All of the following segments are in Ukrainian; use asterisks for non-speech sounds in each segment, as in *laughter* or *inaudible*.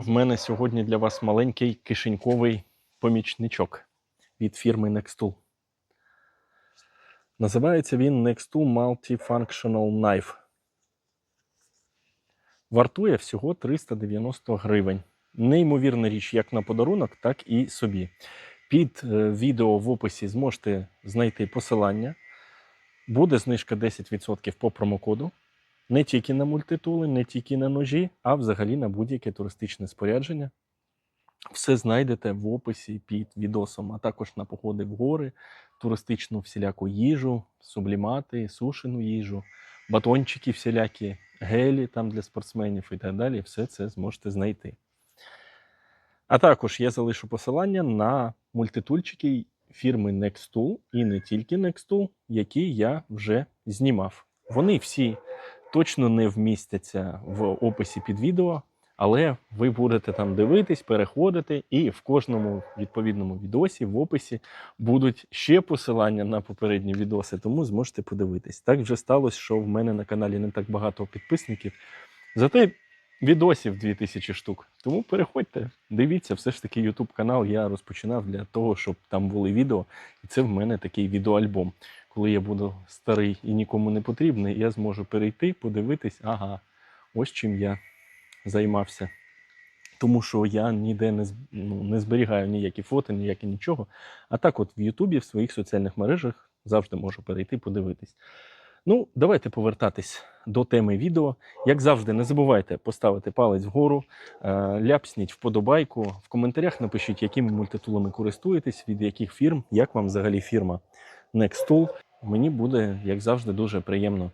В мене сьогодні для вас маленький кишеньковий помічничок від фірми Nextool. Називається він Nextool Multifunctional Knife. Вартує всього 390 гривень. Неймовірна річ як на подарунок, так і собі. Під е, відео в описі зможете знайти посилання. Буде знижка 10% по промокоду. Не тільки на мультитули, не тільки на ножі, а взагалі на будь-яке туристичне спорядження. Все знайдете в описі під відосом, а також на походи в гори, туристичну всіляку їжу, сублімати, сушену їжу, батончики всілякі, гелі там для спортсменів і так далі. Все це зможете знайти. А також я залишу посилання на мультитульчики фірми Nextool і не тільки Nextool, які я вже знімав. Вони всі точно не вмістяться в описі під відео, але ви будете там дивитись, переходити, і в кожному відповідному відосі в описі будуть ще посилання на попередні відоси, тому зможете подивитись. Так вже сталося, що в мене на каналі не так багато підписників. Зате відосів 2000 штук. Тому переходьте, дивіться, все ж таки YouTube канал я розпочинав для того, щоб там були відео, і це в мене такий відеоальбом. Коли я буду старий і нікому не потрібний, я зможу перейти, подивитись, ага, ось чим я займався. Тому що я ніде не, ну, не зберігаю ніякі фото, ніякі нічого. А так, от в Ютубі, в своїх соціальних мережах завжди можу перейти, подивитись. Ну, давайте повертатись до теми відео. Як завжди, не забувайте поставити палець вгору, е, ляпсніть вподобайку. В коментарях напишіть, якими мультитулами користуєтесь, від яких фірм, як вам взагалі фірма Nextool. Мені буде, як завжди, дуже приємно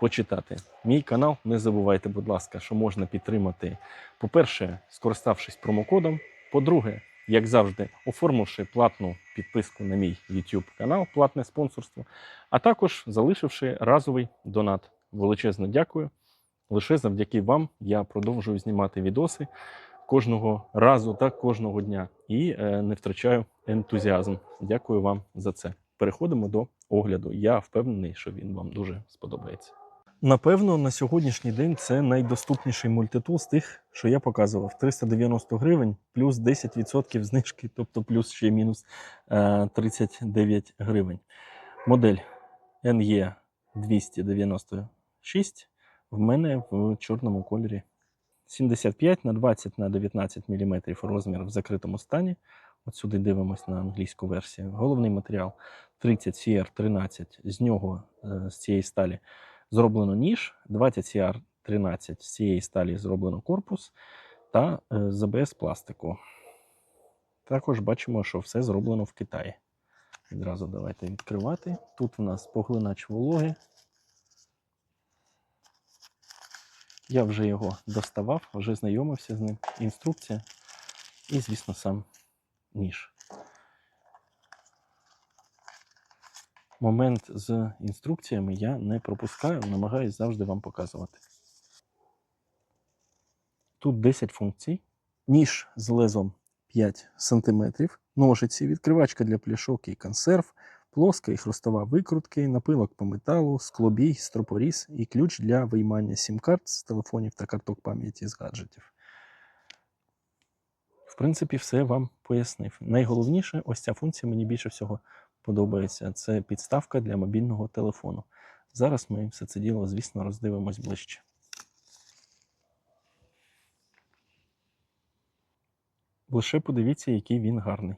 почитати. Мій канал не забувайте, будь ласка, що можна підтримати. По-перше, скориставшись промокодом. По-друге, як завжди, оформивши платну підписку на мій YouTube канал, платне спонсорство, а також залишивши разовий донат. Величезно дякую. Лише завдяки вам я продовжую знімати відоси кожного разу та кожного дня і е, не втрачаю ентузіазм. Дякую вам за це. Переходимо до огляду. Я впевнений, що він вам дуже сподобається. Напевно, на сьогоднішній день це найдоступніший мультитул з тих, що я показував. 390 гривень плюс 10% знижки, тобто плюс ще мінус е, 39 гривень. Модель NE 296 в мене в чорному кольорі. 75 на 20 на 19 мм розмір в закритому стані. От сюди дивимось на англійську версію. Головний матеріал 30 CR13. З нього е, з цієї сталі зроблено ніж, 20 CR13 з цієї сталі зроблено корпус та е, з АБС пластику. Також бачимо, що все зроблено в Китаї. Відразу давайте відкривати. Тут у нас поглинач вологи. Я вже його доставав, вже знайомився з ним. Інструкція і, звісно, сам ніж. Момент з інструкціями я не пропускаю, намагаюсь завжди вам показувати. Тут 10 функцій, ніж з лезом 5 см, ножиці, відкривачка для пляшок і консерв, плоска і хрустова викрутки, напилок по металу, склобій, стропоріз і ключ для виймання сім-карт з телефонів та карток пам'яті з гаджетів. Принципі, все вам пояснив. Найголовніше, ось ця функція мені більше всього подобається. Це підставка для мобільного телефону. Зараз ми все це діло, звісно, роздивимось ближче. Лише подивіться, який він гарний.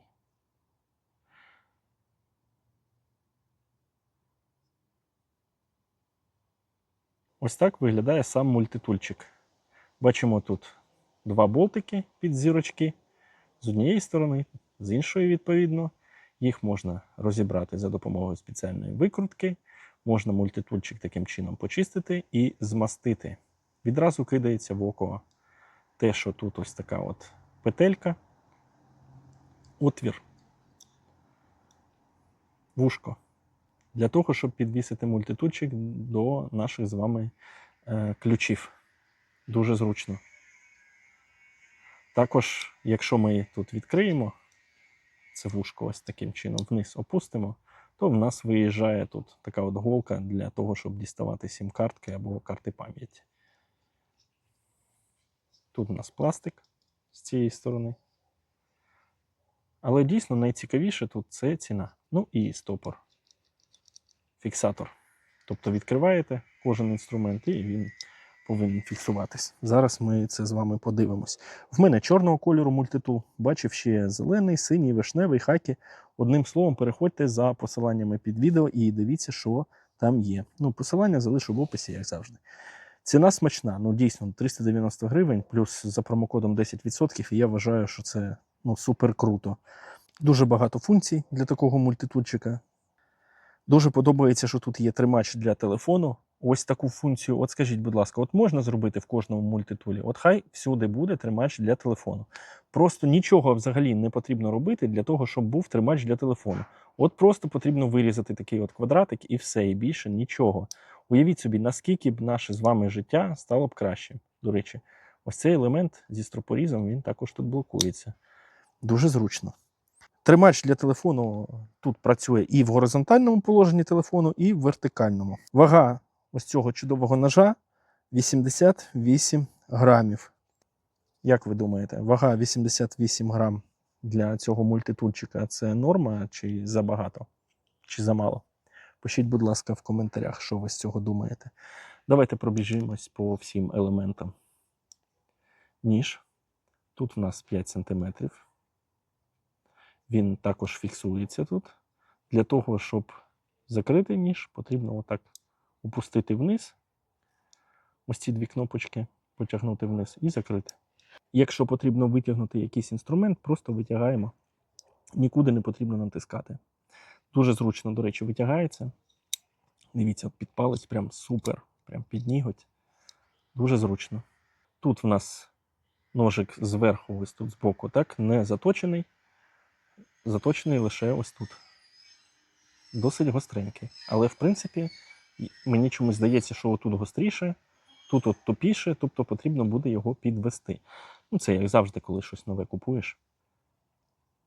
Ось так виглядає сам мультитульчик. Бачимо тут два болтики під зірочки з однієї сторони, з іншої, відповідно. Їх можна розібрати за допомогою спеціальної викрутки. Можна мультитульчик таким чином почистити і змастити. Відразу кидається в око те, що тут ось така от петелька, отвір, вушко. Для того, щоб підвісити мультитульчик до наших з вами е, ключів. Дуже зручно. Також, якщо ми тут відкриємо це вушко ось таким чином вниз опустимо, то в нас виїжджає тут така от голка для того, щоб діставати сім-картки або карти пам'яті. Тут у нас пластик, з цієї сторони. Але дійсно найцікавіше тут це ціна. Ну і стопор. Фіксатор. Тобто відкриваєте кожен інструмент і він повинен фіксуватись. Зараз ми це з вами подивимось. В мене чорного кольору мультитул. Бачив ще зелений, синій, вишневий, хакі. Одним словом, переходьте за посиланнями під відео і дивіться, що там є. Ну, посилання залишу в описі, як завжди. Ціна смачна, ну дійсно 390 гривень, плюс за промокодом 10%. І я вважаю, що це ну, супер круто. Дуже багато функцій для такого мультитульчика. Дуже подобається, що тут є тримач для телефону. Ось таку функцію. От скажіть, будь ласка, от можна зробити в кожному мультитулі? От хай всюди буде тримач для телефону. Просто нічого взагалі не потрібно робити для того, щоб був тримач для телефону. От просто потрібно вирізати такий от квадратик і все, і більше нічого. Уявіть собі, наскільки б наше з вами життя стало б кращим. До речі, ось цей елемент зі стропорізом він також тут блокується. Дуже зручно. Тримач для телефону тут працює і в горизонтальному положенні телефону, і в вертикальному. Вага ось цього чудового ножа 88 грамів. Як ви думаєте, вага 88 грам для цього мультитульчика це норма чи забагато? Чи замало? Пишіть, будь ласка, в коментарях, що ви з цього думаєте. Давайте пробіжимось по всім елементам. Ніж. Тут в нас 5 см. Він також фіксується тут. Для того, щоб закрити ніж, потрібно отак опустити вниз. Ось ці дві кнопочки потягнути вниз і закрити. Якщо потрібно витягнути якийсь інструмент, просто витягаємо. Нікуди не потрібно натискати. Дуже зручно, до речі, витягається. Дивіться, під палець прям супер, прям під ніготь. Дуже зручно. Тут в нас ножик зверху, ось тут збоку, так, не заточений. Заточений лише ось тут. Досить гостренький. Але, в принципі, мені чомусь здається, що отут гостріше, тут от тупіше, тобто потрібно буде його підвести. Ну, це як завжди, коли щось нове купуєш.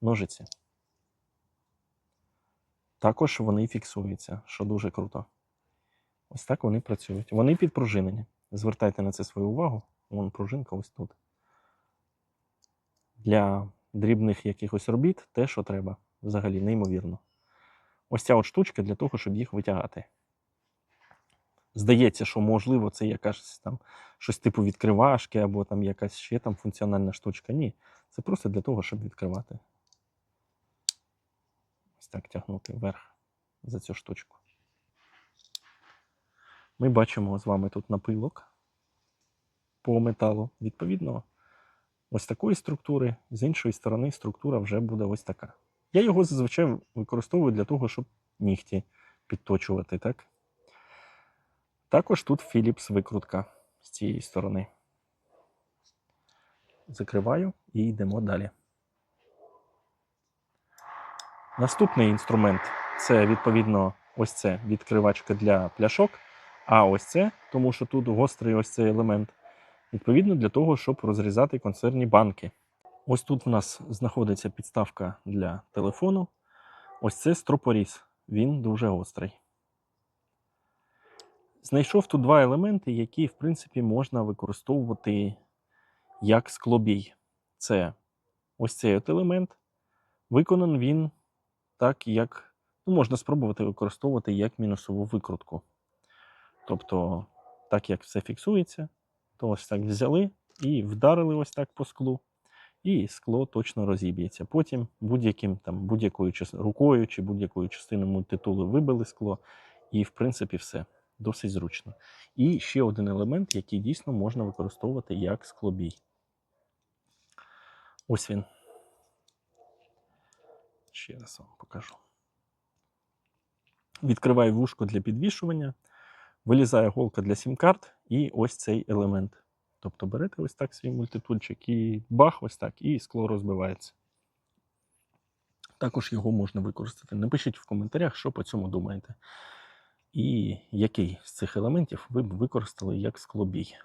Ножиці. Також вони фіксуються, що дуже круто. Ось так вони працюють. Вони підпружинені. Звертайте на це свою увагу. Вон пружинка ось тут. Для дрібних якихось робіт те, що треба. Взагалі, неймовірно. Ось ця от штучка для того, щоб їх витягати. Здається, що можливо це якась там щось типу відкривашки, або там якась ще там функціональна штучка. Ні. Це просто для того, щоб відкривати. Ось так тягнути вверх за цю штучку. Ми бачимо з вами тут напилок по металу. Відповідно, ось такої структури, з іншої сторони, структура вже буде ось така. Я його зазвичай використовую для того, щоб нігті підточувати. Так? Також тут Philips викрутка з цієї сторони. Закриваю і йдемо далі. Наступний інструмент це відповідно ось це відкривачка для пляшок. А ось це, тому що тут гострий ось цей елемент, відповідно для того, щоб розрізати консервні банки. Ось тут в нас знаходиться підставка для телефону. Ось це стропоріз. Він дуже гострий. Знайшов тут два елементи, які, в принципі, можна використовувати як склобій. Це ось цей от елемент. Виконаний він так, як ну, можна спробувати використовувати як мінусову викрутку. Тобто, так як все фіксується, то ось так взяли і вдарили ось так по склу, і скло точно розіб'ється. Потім будь-яким там будь-якою рукою чи будь-якою частиною мультитулу вибили скло, і в принципі все. Досить зручно. І ще один елемент, який дійсно можна використовувати як склобій. Ось він. Ще раз вам покажу. Відкриваю вушко для підвішування, вилізає голка для сім-карт і ось цей елемент. Тобто берете ось так свій мультитульчик і бах, ось так, і скло розбивається. Також його можна використати. Напишіть в коментарях, що по цьому думаєте. І який з цих елементів ви б використали як склобій.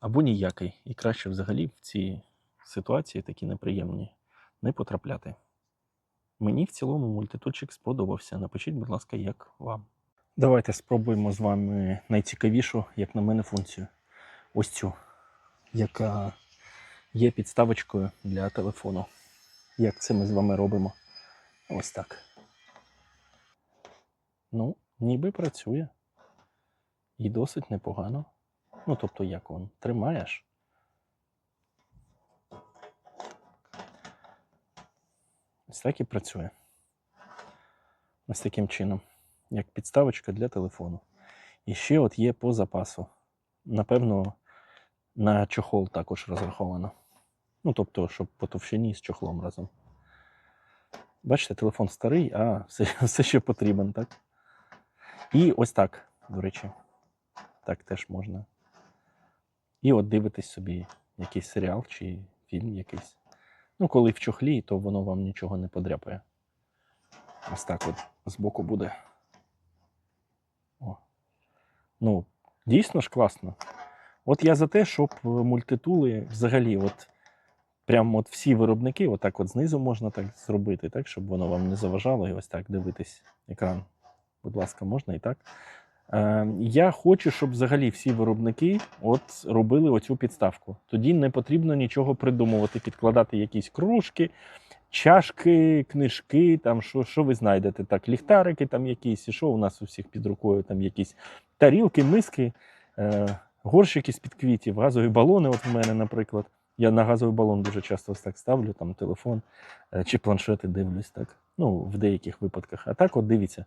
Або ніякий. І краще взагалі в ці ситуації такі неприємні не потрапляти. Мені в цілому мультитульчик сподобався. Напишіть, будь ласка, як вам. Давайте спробуємо з вами найцікавішу, як на мене, функцію. Ось цю, яка є підставочкою для телефону. Як це ми з вами робимо? Ось так. Ну, ніби працює. І досить непогано. Ну, тобто, як он тримаєш. Ось так і працює. Ось таким чином, як підставочка для телефону. І ще от є по запасу. Напевно, на чохол також розраховано. Ну, тобто, щоб по товщині з чохлом разом. Бачите, телефон старий, а все, *laughs* все ще потрібен, так? І ось так, до речі. Так теж можна. І от дивитесь собі якийсь серіал чи фільм якийсь. Ну, коли в чохлі, то воно вам нічого не подряпає. Ось так от збоку буде. Ну, дійсно ж класно. От я за те, щоб е, мультитули взагалі, от прям от всі виробники, отак от знизу можна так зробити, так, щоб воно вам не заважало і ось так дивитись екран. Будь ласка, можна і так. Е, я хочу, щоб взагалі всі виробники от робили оцю підставку. Тоді не потрібно нічого придумувати, підкладати якісь кружки, чашки, книжки, там що, що ви знайдете? Так, ліхтарики там якісь, і що у нас у всіх під рукою, там якісь тарілки, миски, е, горщики з-під квітів, газові балони. От в мене, наприклад. Я на газовий балон дуже часто так ставлю, там телефон е, чи планшети дивлюсь, так. Ну, в деяких випадках. А так, от дивіться,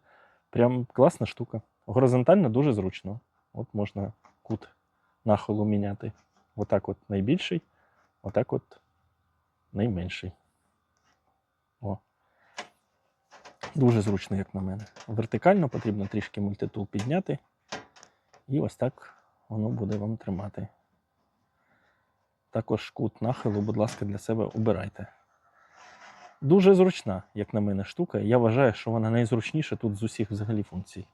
прям класна штука. Горизонтально дуже зручно. От можна кут нахилу міняти. Отак от найбільший, отак от найменший. О. Дуже зручно, як на мене. Вертикально потрібно трішки мультитул підняти. І ось так воно буде вам тримати. Також кут нахилу, будь ласка, для себе обирайте. Дуже зручна, як на мене, штука. Я вважаю, що вона найзручніша тут з усіх взагалі функцій.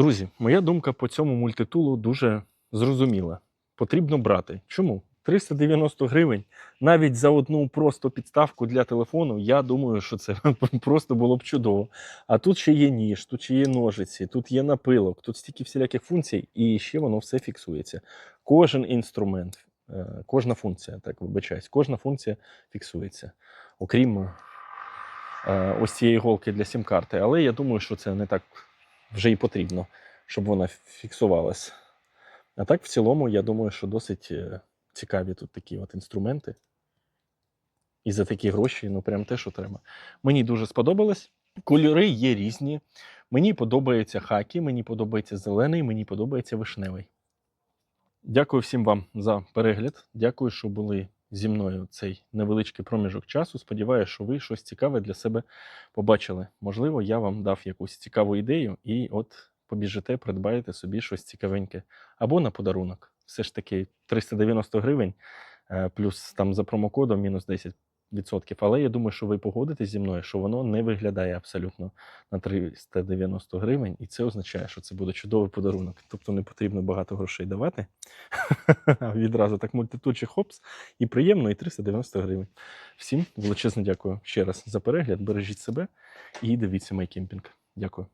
Друзі, моя думка по цьому мультитулу дуже зрозуміла. Потрібно брати. Чому? 390 гривень навіть за одну просто підставку для телефону. Я думаю, що це *laughs* просто було б чудово. А тут ще є ніж, тут ще є ножиці, тут є напилок, тут стільки всіляких функцій, і ще воно все фіксується. Кожен інструмент, е, кожна функція, так вибачаюсь, кожна функція фіксується. Окрім е, ось цієї голки для сім-карти. Але я думаю, що це не так вже і потрібно, щоб вона фіксувалась. А так, в цілому, я думаю, що досить е, цікаві тут такі от інструменти. І за такі гроші, ну прям те, що треба. Мені дуже сподобалось. Кольори є різні. Мені подобається хакі, мені подобається зелений, мені подобається вишневий. Дякую всім вам за перегляд. Дякую, що були зі мною цей невеличкий проміжок часу. Сподіваюся, що ви щось цікаве для себе побачили. Можливо, я вам дав якусь цікаву ідею, і от побіжите, придбаєте собі щось цікавеньке. Або на подарунок. Все ж таки 390 гривень, е, плюс там за промокодом мінус 10%. Але я думаю, що ви погодитесь зі мною, що воно не виглядає абсолютно на 390 гривень, і це означає, що це буде чудовий подарунок. Тобто не потрібно багато грошей давати. *laughs* Відразу так мультитучі хопс, і приємно, і 390 гривень. Всім величезно дякую ще раз за перегляд. Бережіть себе і дивіться мій кемпінг. Дякую.